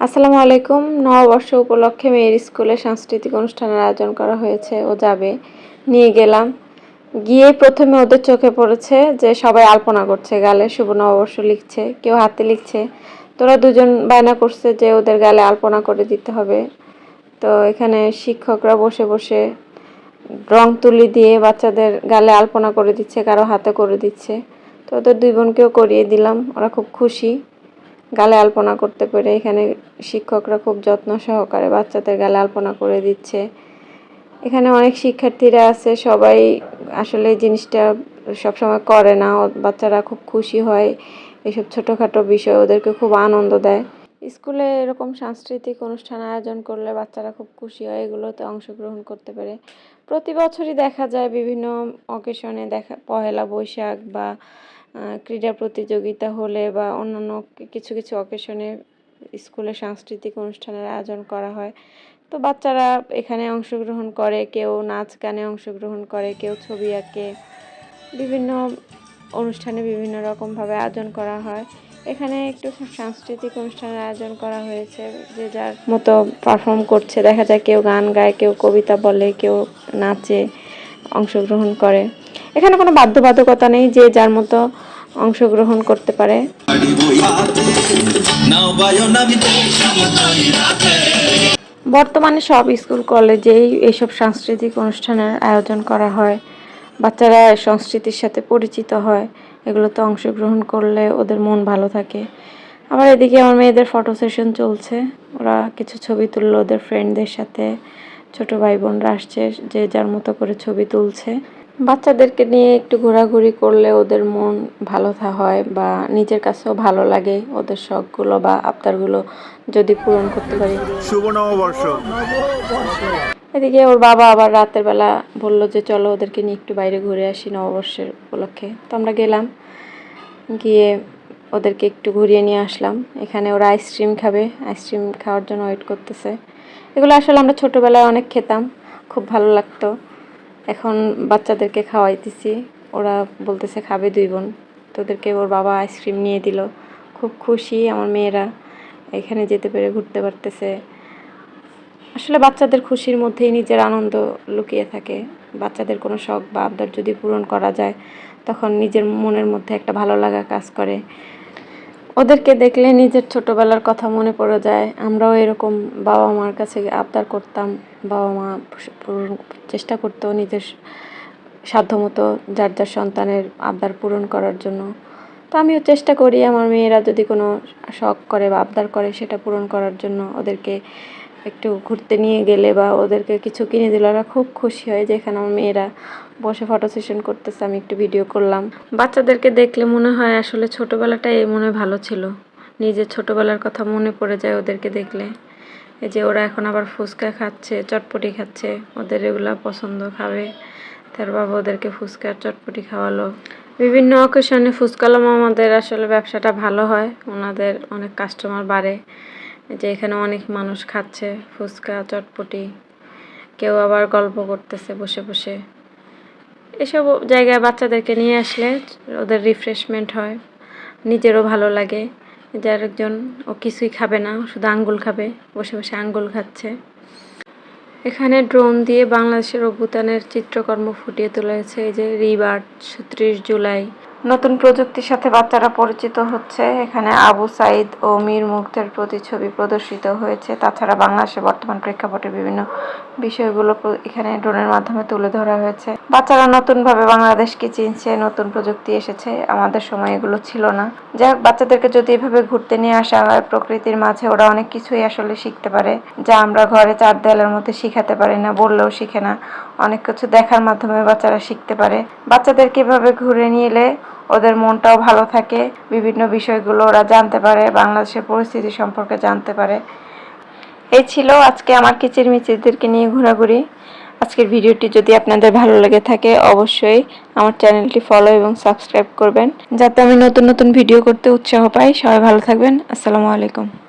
আসসালামু আলাইকুম। নববর্ষ উপলক্ষে মেয়ের স্কুলে সাংস্কৃতিক অনুষ্ঠানের আয়োজন করা হয়েছে ও যাবে। নিয়ে গেলাম। গিয়ে প্রথমে ওদের চোখে পড়েছে যে সবাই আলপনা করছে, গালে শুভ নববর্ষ লিখছে, কেউ হাতে লিখছে। তোরা দুজন বায়না করছে যে ওদের গালে আলপনা করে দিতে হবে। তো এখানে শিক্ষকরা বসে বসে রং তুলি দিয়ে বাচ্চাদের গালে আলপনা করে দিচ্ছে, কারও হাতে করে দিচ্ছে। তো ওদের দুই বোনকেও করিয়ে দিলাম, ওরা খুব খুশি। গালে আলপনা করতে পেরে এখানে শিক্ষকরা খুব যত্ন সহকারে বাচ্চাদের গালে আলপনা করে দিচ্ছে। এখানে অনেক শিক্ষার্থীরা আছে, সবাই আসলে জিনিসটা সবসময় করে না বাচ্চারা খুব খুশি হয়, এসব ছোটোখাটো বিষয় ওদেরকে খুব আনন্দ দেয়। স্কুলে এরকম সাংস্কৃতিক অনুষ্ঠান আয়োজন করলে বাচ্চারা খুব খুশি হয়, এগুলোতে অংশগ্রহণ করতে পারে। প্রতি বছরই দেখা যায় বিভিন্ন অকেশনে দেখা, পহেলা বৈশাখ বা ক্রীড়া প্রতিযোগিতা হলে বা অন্যান্য কিছু কিছু অকেশনে স্কুলে সাংস্কৃতিক অনুষ্ঠানের আয়োজন করা হয়। তো বাচ্চারা এখানে অংশগ্রহণ করে, কেউ নাচ গানে অংশগ্রহণ করে, কেউ ছবি আঁকে। বিভিন্ন অনুষ্ঠানে বিভিন্ন রকমভাবে আয়োজন করা হয়। এখানে একটু সাংস্কৃতিক অনুষ্ঠানের আয়োজন করা হয়েছে, যে যার মতো পারফর্ম করছে। দেখা যায় কেউ গান গায়, কেউ কবিতা বলে, কেউ নাচে অংশগ্রহণ করে। এখানে কোনো বাধ্যবাধকতা নেই যে যার মতো অংশগ্রহণ করতে পারে। বর্তমানে সব স্কুল, কলেজেই এইসব সাংস্কৃতিক অনুষ্ঠানের আয়োজন করা হয়। বাচ্চারা সংস্কৃতির সাথে পরিচিত হয়। এগুলোতে অংশগ্রহণ করলে ওদের মন ভালো থাকে। আবার এদিকে আমার মেয়েদের ফটো সেশন চলছে। ওরা কিছু ছবি তুললো ওদের ফ্রেন্ডদের সাথে। ছোট ভাই বোনরা আসছে যে যার মতো করে ছবি তুলছে। বাচ্চাদেরকে নিয়ে একটু ঘোরাঘুরি করলে ওদের মন ভালো থা- হয় বা নিজের কাছেও ভালো লাগে ওদের শখগুলো বা আবদারগুলো যদি পূরণ করতে পারি। শুভ নববর্ষ। এদিকে ওর বাবা আবার রাতের বেলা বলল যে চলো ওদেরকে নিয়ে একটু বাইরে ঘুরে আসি নববর্ষের উপলক্ষে। তো আমরা গেলাম গিয়ে ওদেরকে একটু ঘুরিয়ে নিয়ে আসলাম। এখানে ওরা আইসক্রিম খাবে আইসক্রিম খাওয়ার জন্য ওয়েট করতেছে। এগুলো আসলে আমরা ছোটোবেলায় অনেক খেতাম খুব ভালো লাগতো। এখন বাচ্চাদেরকে খাওয়াইতেছি। ওরা বলতেছে, খাবে দুই বোন। তো ওদেরকে ওর বাবা আইসক্রিম নিয়ে দিল। খুব খুশি আমার মেয়েরা। এখানে যেতে পেরে ঘুরতে পারতেছে। আসলে বাচ্চাদের খুশির মধ্যেই নিজের আনন্দ লুকিয়ে থাকে। বাচ্চাদের কোনো শখ বা আবদার যদি পূরণ করা যায়, তখন নিজের মনের মধ্যে একটা ভালো লাগা কাজ করে। ওদেরকে দেখলে নিজের ছোটবেলার কথা মনে পড়ে যায়। আমরাও এরকম বাবা মার কাছে আবদার করতাম। বাবা মা চেষ্টা করতো নিজের সাধ্যমতো যার যার সন্তানের আবদার পূরণ করার জন্য। তো আমিও চেষ্টা করি আমার মেয়েরা যদি কোনো শখ করে বা আবদার করে সেটা পূরণ করার জন্য ওদেরকে একটু ঘুরতে নিয়ে গেলে বা ওদেরকে কিছু কিনে দিলে ওরা খুব খুশি হয় যেখানে আমার মেয়েরা বসে ফটো সেশন করতেছে, আমি একটু ভিডিও করলাম। বাচ্চাদেরকে দেখলে মনে হয় আসলে ছোটোবেলাটাই মনে হয় ভালো ছিল। নিজের ছোটোবেলার কথা মনে পড়ে যায় ওদেরকে দেখলে। এই যে ওরা এখন আবার ফুচকা খাচ্ছে, চটপটি খাচ্ছে, ওদের এগুলা পছন্দ খাবে। তার বাবা ওদেরকে ফুচকা আর চটপটি খাওয়ালো। বিভিন্ন অকেশনে ফুচকালা আমাদের আসলে ব্যবসাটা ভালো হয়, ওনাদের অনেক কাস্টমার বাড়ে। এই যে এখানে অনেক মানুষ খাচ্ছে, ফুচকা, চটপটি। কেউ আবার গল্প করতেছে বসে বসে। এসব জায়গায় বাচ্চাদেরকে নিয়ে আসলে ওদের রিফ্রেশমেন্ট হয়, নিজেরও ভালো লাগে। যে আরেকজন ও কিছুই খাবে না, শুধু আঙ্গুল খাবে, বসে বসে আঙ্গুল খাচ্ছে। এখানে ড্রোন দিয়ে বাংলাদেশের অভ্যুত্থানের চিত্রকর্ম ফুটিয়ে তোলা হয়েছে এই যে রিবার্ট ত্রিশ জুলাই। নতুন প্রযুক্তির সাথে বাচ্চারা পরিচিত হচ্ছে। এখানে আবু সাইদ ও মীর মুগ্ধের প্রতিছবি প্রদর্শিত হয়েছে। তাছাড়া বাংলাদেশের বর্তমান প্রেক্ষাপটে বিভিন্ন বিষয়গুলো এখানে ড্রোনের মাধ্যমে তুলে ধরা হয়েছে। বাচ্চারা নতুনভাবে বাংলাদেশকে চিনছে, নতুন প্রযুক্তি এসেছে। আমাদের সময় এগুলো ছিল না। যাই হোক, বাচ্চাদেরকে যদি এভাবে ঘুরতে নিয়ে আসা হয়, প্রকৃতির মাঝে ওরা অনেক কিছুই আসলে শিখতে পারে, যা আমরা ঘরে চার দেয়ালের মধ্যে শিখাতে পারি না, বললেও শিখে না। অনেক কিছু দেখার মাধ্যমে বাচ্চারা শিখতে পারে। বাচ্চাদেরকে এভাবে ঘুরে নিয়ে ওদের মনটাও ভালো থাকে, বিভিন্ন বিষয়গুলো ওরা জানতে পারে, বাংলাদেশের পরিস্থিতি সম্পর্কে জানতে পারে। এই ছিল আজকে আমার কিচির মিচিরদেরকে নিয়ে ঘোরাঘুরি। আজকের ভিডিওটি যদি আপনাদের ভালো লেগে থাকে, অবশ্যই আমার চ্যানেলটি ফলো এবং সাবস্ক্রাইব করবেন। যাতে আমি নতুন নতুন ভিডিও করতে উৎসাহ পাই। সবাই ভালো থাকবেন। আসসালামু আলাইকুম।